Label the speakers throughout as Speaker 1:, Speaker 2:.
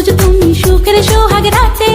Speaker 1: সূরজ তুমি সুখের সোহাগ রাতে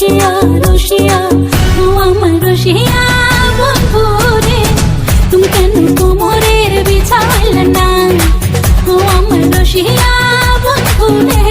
Speaker 1: রসিয়া রসিয়া ও আমার রসিয়া বন্ধু রে তুমি কেন কোমরের বিছাইল না ও আমার রসিয়া বন্ধু রে